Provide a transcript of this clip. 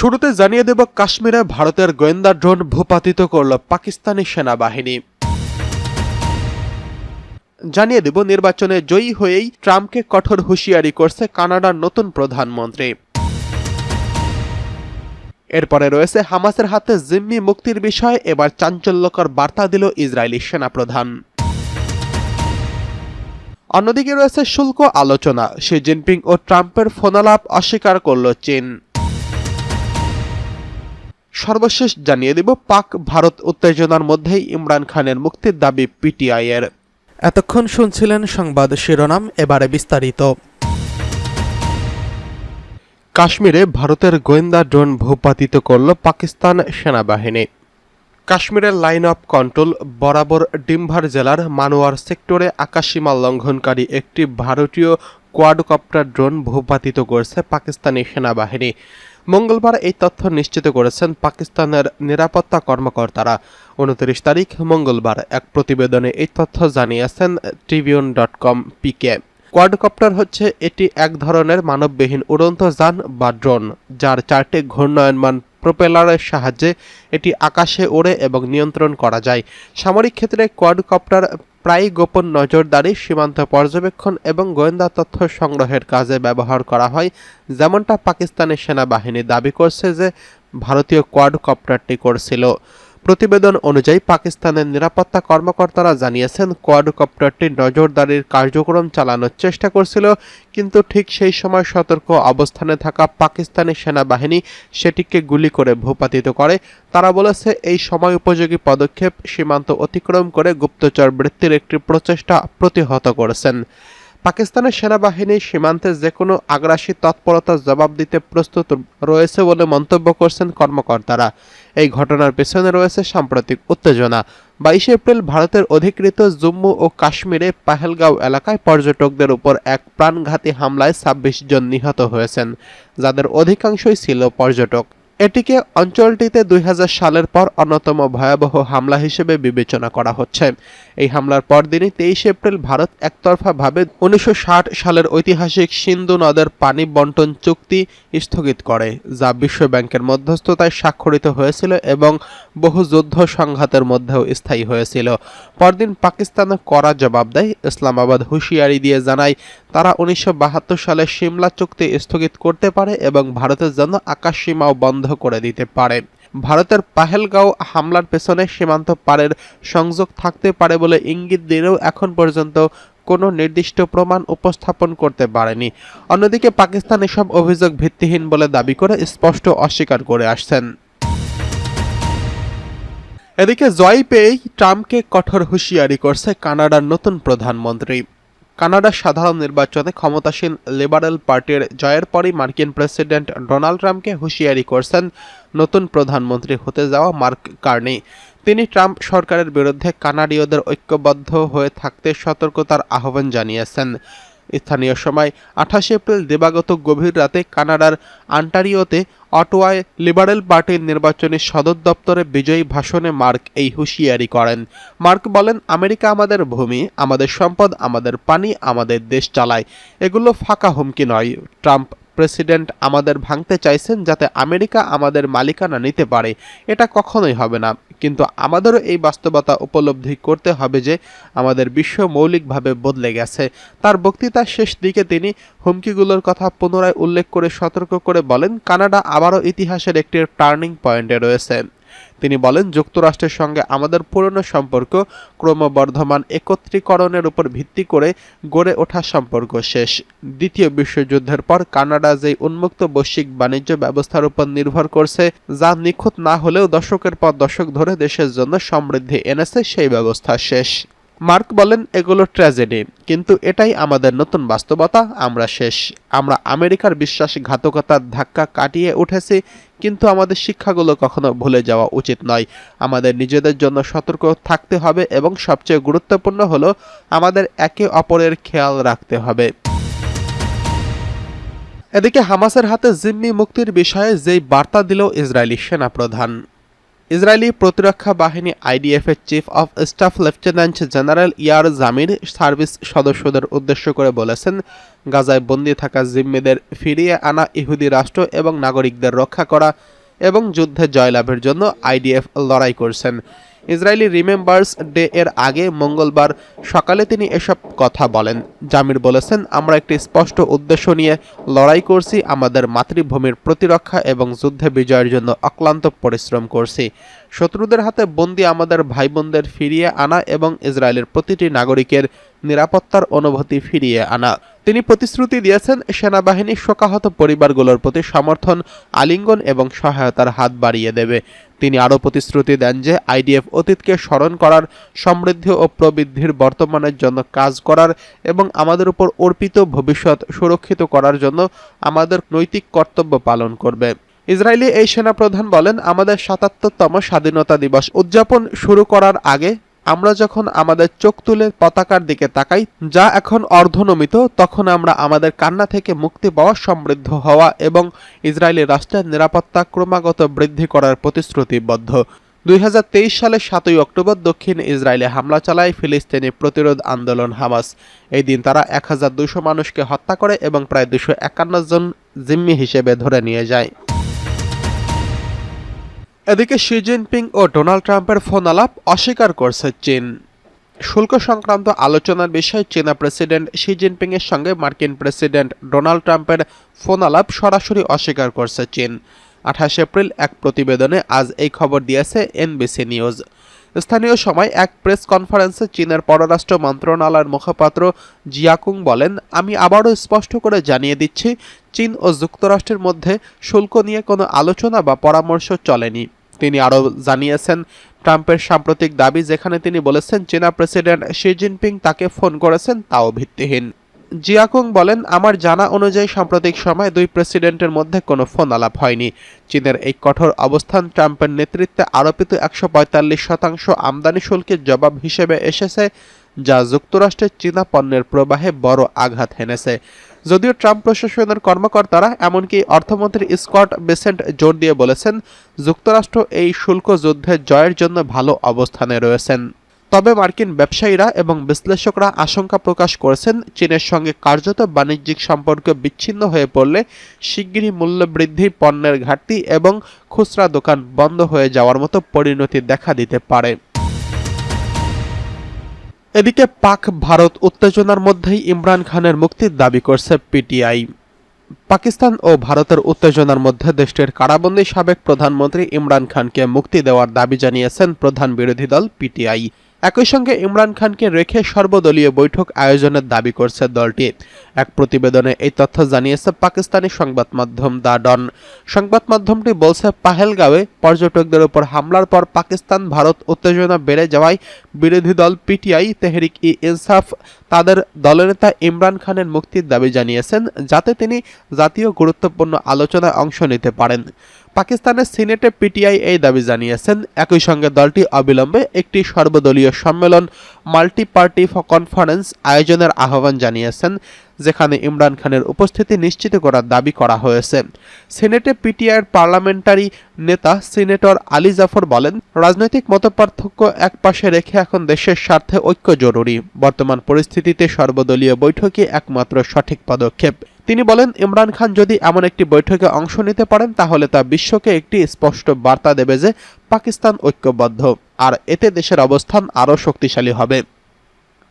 শুরুতে জানিয়ে দেব, কাশ্মীরে ভারতের গোয়েন্দা ড্রোন ভূপাতিত করল পাকিস্তানি সেনাবাহিনী। জানিয়ে দেব, নির্বাচনে জয়ী হয়েই ট্রাম্পকে কঠোর হুঁশিয়ারি করছে কানাডার নতুন প্রধানমন্ত্রী। এরপরে রয়েছে হামাসের হাতে জিম্মি মুক্তির বিষয়ে, এবার চাঞ্চল্যকর বার্তা দিল ইসরায়েলি সেনাপ্রধান। অন্যদিকে রয়েছে শুল্ক আলোচনা, শি জিনপিং ও ট্রাম্পের ফোনালাপ অস্বীকার করল চীন। সর্বশেষ জানিয়ে দেব পাক ভারত উত্তেজনার মধ্যেই ইমরান খানের মুক্তির দাবি পিটিআই এর এতক্ষণ শুনছিলেন সংবাদ শিরোনাম এবারে বিস্তারিত। কাশ্মীরে ভারতের গোয়েন্দা ড্রোন ভূপাতিত করল পাকিস্তান সেনাবাহিনী। কাশ্মীরের লাইন অফ কন্ট্রোল বরাবর ডিম্ভার জেলার মানোয়ার সেক্টরে আকাশসীমা লঙ্ঘনকারী একটি ভারতীয় কোয়াডকপ্টার ড্রোন ভূপাতিত করেছে পাকিস্তানি সেনাবাহিনী। মঙ্গলবার এই তথ্য নিশ্চিত করেছেন পাকিস্তানের নিরাপত্তা কর্মকর্তারা। উনত্রিশ তারিখ মঙ্গলবার এক প্রতিবেদনে এই তথ্য জানিয়েছেন Tribune dot com PK quadcopter হচ্ছে এটি এক ধরনের মানববিহীন উড়ন্ত যান বা ড্রোন, যার চারটি ঘূর্ণয়নমান প্রোপেলারের সাহায্যে এটি আকাশে ওড়ে এবং নিয়ন্ত্রণ করা যায়। সামরিক ক্ষেত্রে কোয়াডকপ্টার প্রায় গোপন নজরদারি, সীমান্ত পর্যবেক্ষণ এবং গোয়েন্দা তথ্য সংগ্রহের কাজে ব্যবহার করা হয়। যেমনটা পাকিস্তানের সেনাবাহিনী দাবি করছে যে, ভারতীয় কোয়াড কপ্টারটি করছিল। প্রতিবেদন অনুযায়ী পাকিস্তানের নিরাপত্তা কর্মকর্তারা জানিয়েছেন, কোয়াডকপ্টারটি নজরদারির কার্যক্রম চালানোর চেষ্টা করছিল, কিন্তু ঠিক সেই সময় সতর্ক অবস্থানে থাকা পাকিস্তানি সেনাবাহিনী সেটিকে গুলি করে ভূপাতিত করে। তারা বলেছে, এই সময় উপযোগী পদক্ষেপ সীমান্ত অতিক্রম করে গুপ্তচর বৃত্তির একটি প্রচেষ্টা প্রতিহত করেছেন। পাকিস্তানের সেনাবাহিনী সীমান্তে যে কোনো আগ্রাসী তৎপরতার জবাব দিতে প্রস্তুত রয়েছে বলে মন্তব্য করছেন কর্মকর্তারা। এই ঘটনার পেছনে রয়েছে সাম্প্রতিক উত্তেজনা। বাইশে এপ্রিল ভারতের অধিকৃত জম্মু ও কাশ্মীরে পাহেলগাঁও এলাকায় পর্যটকদের উপর এক প্রাণঘাতী হামলায় ছাব্বিশ জন নিহত হয়েছেন, যাদের অধিকাংশই ছিল পর্যটক। এটিকে অঞ্চলটিতে দুই হাজার সালের পর অন্যতম ভয়াবহ হামলা হিসেবে বিবেচনা করা হচ্ছে। এই হামলার পরদিনই তেইশে এপ্রিল ভারত একতরফাভাবে উনিশশো ষাট সালের ঐতিহাসিক সিন্ধু নদের পানি বন্টন চুক্তি স্থগিত করে, যা বিশ্ব ব্যাংকের মধ্যস্থতায় স্বাক্ষরিত হয়েছিল এবং বহু যুদ্ধ সংঘাতের মধ্যেও স্থায়ী হয়েছিল। পরদিন পাকিস্তানও কড়া জবাব দেয়। ইসলামাবাদ হুঁশিয়ারি দিয়ে জানায়, তারা উনিশশো বাহাত্তর সালে সিমলা চুক্তি স্থগিত করতে পারে এবং ভারতের জন্য আকাশ সীমাও বন্ধ করে দিতে পারে। ভারতের পাহেলগাঁও হামলার পেছনে সীমান্ত পারের সংযোগ থাকতে পারে বলে ইঙ্গিত দিলেও এখন পর্যন্ত কোনো নির্দিষ্ট প্রমাণ উপস্থাপন করতে পারেনি। অন্যদিকে পাকিস্তান এসব অভিযোগ ভিত্তিহীন বলে দাবি করে স্পষ্ট অস্বীকার করে আসছেন। এদিকে জয় পেয়েই ট্রাম্পকে কঠোর হুঁশিয়ারি করছে কানাডার নতুন প্রধানমন্ত্রী। কানাডার সাধারণ নির্বাচনে ক্ষমতাসীন লিবারেল পার্টির জয়ের পরই মার্কিন প্রেসিডেন্ট ডোনাল্ড ট্রাম্পকে হুঁশিয়ারি করছেন নতুন প্রধানমন্ত্রী হতে যাওয়া মার্ক কার্নি। তিনি ট্রাম্প সরকারের বিরুদ্ধে কানাডীয়দের ঐক্যবদ্ধ হয়ে থাকতে সতর্কতার আহ্বান জানিয়েছেন। স্থানীয় সময় আঠাশে এপ্রিল দেবাগত গভীর রাতে কানাডার আন্টারিওতে অটোয়ায় লিবারেল পার্টির নির্বাচনী সদর দপ্তরে বিজয়ী ভাষণে মার্ক এই হুঁশিয়ারি করেন। মার্ক বলেন, আমেরিকা আমাদের ভূমি, আমাদের সম্পদ, আমাদের পানি, আমাদের দেশ চালায়। এগুলো ফাঁকা হুমকি নয়। ট্রাম্প প্রেসিডেন্ট আমাদের ভাঙতে চাইছেন যাতে আমেরিকা আমাদের মালিকানা নিতে পারে, এটা কখনোই হবে না। কিন্তু আমাদেরও এই বাস্তবতা উপলব্ধি করতে হবে যে আমাদের বিশ্ব মৌলিকভাবে বদলে গেছে। তার বক্তৃতার শেষ দিকে তিনি হুমকিগুলোর কথা পুনরায় উল্লেখ করে সতর্ক করে বলেন, কানাডা আবারও ইতিহাসের একটি টার্নিং পয়েন্টে রয়েছে। তিনি বলেন, যুক্তরাষ্ট্রের সঙ্গে আমাদের পুরনো সম্পর্ক ক্রমবর্ধমান একত্রীকরণের উপর ভিত্তি করে গড়ে ওঠা সম্পর্ক শেষ। দ্বিতীয় বিশ্বযুদ্ধের পর কানাডা যে উন্মুক্ত বৈশ্বিক বাণিজ্য ব্যবস্থার উপর নির্ভর করছে, যা নিখুঁত না হলেও দশকের পর দশক ধরে দেশের জন্য সমৃদ্ধি এনেছে, সেই ব্যবস্থা শেষ। মার্ক বলেন, এগুলো ট্র্যাজেডি, কিন্তু এটাই আমাদের নতুন বাস্তবতা। আমরা শেষ। আমরা আমেরিকার বিশ্বাসঘাতকতার ধাক্কা কাটিয়ে উঠেছি, কিন্তু আমাদের শিক্ষাগুলো কখনো ভুলে যাওয়া উচিত নয়। আমাদের নিজেদের জন্য সতর্ক থাকতে হবে এবং সবচেয়ে গুরুত্বপূর্ণ হলো আমাদের একে অপরের খেয়াল রাখতে হবে। এদিকে হামাসের হাতে জিম্মি মুক্তির বিষয়ে যেই বার্তা দিল ইসরায়েলি সেনাপ্রধান। ইসরায়েলি প্রতিরক্ষা বাহিনী আইডিএফের chief of staff lieutenant general Eyal Zamir service সদস্যদের উদ্দেশ্য করে বলেছেন, গাজায় বন্দী থাকা জিম্মিদের ফিরিয়ে আনা ইহুদি রাষ্ট্র এবং নাগরিকদের রক্ষা করা এবং যুদ্ধে জয়লাভের জন্য আইডিএফ লড়াই করছেন। ইসরায়েলি রিমেম্বার্স ডে এর আগে মঙ্গলবার সকালে তিনি এসব কথা বলেন। জামির বলেছেন, আমরা একটি স্পষ্ট উদ্দেশ্য নিয়ে লড়াই করছি, আমাদের মাতৃভূমির প্রতিরক্ষা এবং যুদ্ধে বিজয়ের জন্য অক্লান্ত পরিশ্রম করছি। শত্রুদের হাতে বন্দী আমাদের ভাই বোনদের ফিরিয়ে আনা এবং ইসরায়েলের প্রতিটি নাগরিকের নিরাপত্তার অনুভূতি ফিরিয়ে আনা। তিনি প্রতিশ্রুতি দিয়েছেন, সেনাবাহিনী শোকাহত পরিবারগুলোর প্রতি সমর্থন, আলিঙ্গন এবং সহায়তার হাত বাড়িয়ে দেবে। তিনি আরও প্রতিশ্রুতি দেন যে আইডিএফ অতীতকে স্মরণ করার সমৃদ্ধি ও প্রবৃদ্ধির বর্তমানের জন্য কাজ করার এবং আমাদের উপর অর্পিত ভবিষ্যৎ সুরক্ষিত করার জন্য আমাদের নৈতিক কর্তব্য পালন করবে। ইসরায়েলি এই সেনাপ্রধান বলেন, আমাদের সাতাত্তরতম স্বাধীনতা দিবস উদযাপন শুরু করার আগে আমরা যখন আমাদের চোখ তুলে পতাকার দিকে তাকাই, যা এখন অর্ধনমিত, তখন আমরা আমাদের কান্না থেকে মুক্তি পাওয়া সমৃদ্ধ হওয়া এবং ইসরায়েলি রাষ্ট্রের নিরাপত্তা ক্রমাগত বৃদ্ধি করার প্রতিশ্রুতিবদ্ধ। দুই হাজার তেইশ সালের সাতই অক্টোবর দক্ষিণ ইসরায়েলে হামলা চালায় ফিলিস্তিনি প্রতিরোধ আন্দোলন হামাস। এই দিন তারা এক মানুষকে হত্যা করে এবং প্রায় দুশো জন জিম্মি হিসেবে ধরে নিয়ে যায়। এদিকে শি জিনপিং ও ডোনাল্ড ট্রাম্পের ফোন আলাপ অস্বীকার করছে চীন। শুল্ক সংক্রান্ত আলোচনার বিষয়ে চীনা প্রেসিডেন্ট শি জিনপিং এর সঙ্গে মার্কিন প্রেসিডেন্ট ডোনাল্ড ট্রাম্পের ফোন আলাপ সরাসরি অস্বীকার করছে চীন। আঠাশ এপ্রিল এক প্রতিবেদনে আজ এই খবর দিয়েছে এনবিসি নিউজ। স্থানীয় সময় এক প্রেস কনফারেন্সে চীনের পররাষ্ট্র মন্ত্রণালয়ের মুখপাত্র জিয়াকুং বলেন, আমি আবারও স্পষ্ট করে জানিয়ে দিচ্ছি, চীন ও যুক্তরাষ্ট্রের মধ্যে শুল্ক নিয়ে কোনো আলোচনা বা পরামর্শ চলেনি। তিনি আরও জানিয়েছেন, ট্রাম্পের সাম্প্রতিক দাবি যেখানে তিনি বলেছেন চীনা প্রেসিডেন্ট শি জিনপিং তাকে ফোন করেছেন, তাও ভিত্তিহীন। জিয়াকুং বলেন, আমার জানা অনুযায়ী সাম্প্রতিক সময় দুই প্রেসিডেন্টের মধ্যে কোনো ফোন আলাপ হয়নি। চীনের এই কঠোর অবস্থান ট্রাম্পের নেতৃত্বে আরোপিত একশো পঁয়তাল্লিশ শতাংশ আমদানি শুল্কের জবাব হিসেবে এসেছে, যা যুক্তরাষ্ট্রের চীনা পণ্যের প্রবাহে বড় আঘাত হেনেছে। যদিও ট্রাম্প প্রশাসনের কর্মকর্তারা এমনকি অর্থমন্ত্রী স্কট বেসেন্ট জোর দিয়ে বলেছেন, যুক্তরাষ্ট্র এই শুল্ক যুদ্ধের জয়ের জন্য ভালো অবস্থানে রয়েছেন। তবে মার্কিন ব্যবসায়ীরা এবং বিশ্লেষকরা আশঙ্কা প্রকাশ করেছেন, চীনের সঙ্গে কার্যত বাণিজ্যিক সম্পর্ক বিচ্ছিন্ন হয়ে পড়লে শিগগিরই মূল্যবৃদ্ধি, পণ্যের ঘাটতি এবং খুচরা দোকান বন্ধ হয়ে যাওয়ার মতো পরিণতি দেখা দিতে পারে। এদিকে পাক ভারত উত্তেজনার মধ্যেই ইমরান খানের মুক্তির দাবি করছে পিটিআই। পাকিস্তান ও ভারতের উত্তেজনার মধ্যে দেশটির কারাবন্দী সাবেক প্রধানমন্ত্রী ইমরান খানকে মুক্তি দেওয়ার দাবি জানিয়েছেন প্রধান বিরোধী দল পিটিআই। একই সঙ্গে ইমরান খানকে রেখে সর্বদলীয় বৈঠক আয়োজনের দাবি করছে দলটি। এক প্রতিবেদনে এই তথ্য জানিয়েছে পাকিস্তানি সংবাদ মাধ্যম দা ডন সংবাদ মাধ্যমটি বলছে, পাহেলগাঁওয়ে পর্যটকদের উপর হামলার পর পাকিস্তান, ভারত উত্তেজনা বেড়ে যাওয়ায় বিরোধী দল পিটিআই, তেহরিক ই ইনসাফ, তাদের দলনেতা ইমরান খানের মুক্তির দাবি জানিয়েছেন, যাতে তিনি জাতীয় গুরুত্বপূর্ণ আলোচনায় অংশ নিতে পারেন। পাকিস্তানের সিনেটে পিটিআই এই দাবি জানিয়েছেন, একই সঙ্গে দলটি অবিলম্বে একটি সর্বদলীয় সম্মেলন মাল্টি পার্টি কনফারেন্স আয়োজনের আহ্বান জানিয়েছেন, যেখানে ইমরান খানের উপস্থিতি নিশ্চিত করার দাবি করা হয়েছে। সিনেটে পিটিআইয়ের পার্লামেন্টারি নেতা সিনেটর আলী জাফর বলেন, রাজনৈতিক মতপার্থক্য একপাশে রেখে এখন দেশের স্বার্থে ঐক্য জরুরি। বর্তমান পরিস্থিতিতে সর্বদলীয় বৈঠকই একমাত্র সঠিক পদক্ষেপ। তিনি বলেন, ইমরান খান যদি এমন একটি বৈঠকে অংশ নিতে পারেন, তাহলে তা বিশ্বকে একটি স্পষ্ট বার্তা দেবে যে পাকিস্তান ঐক্যবদ্ধ। আর এতে দেশের অবস্থান আরও শক্তিশালী হবে।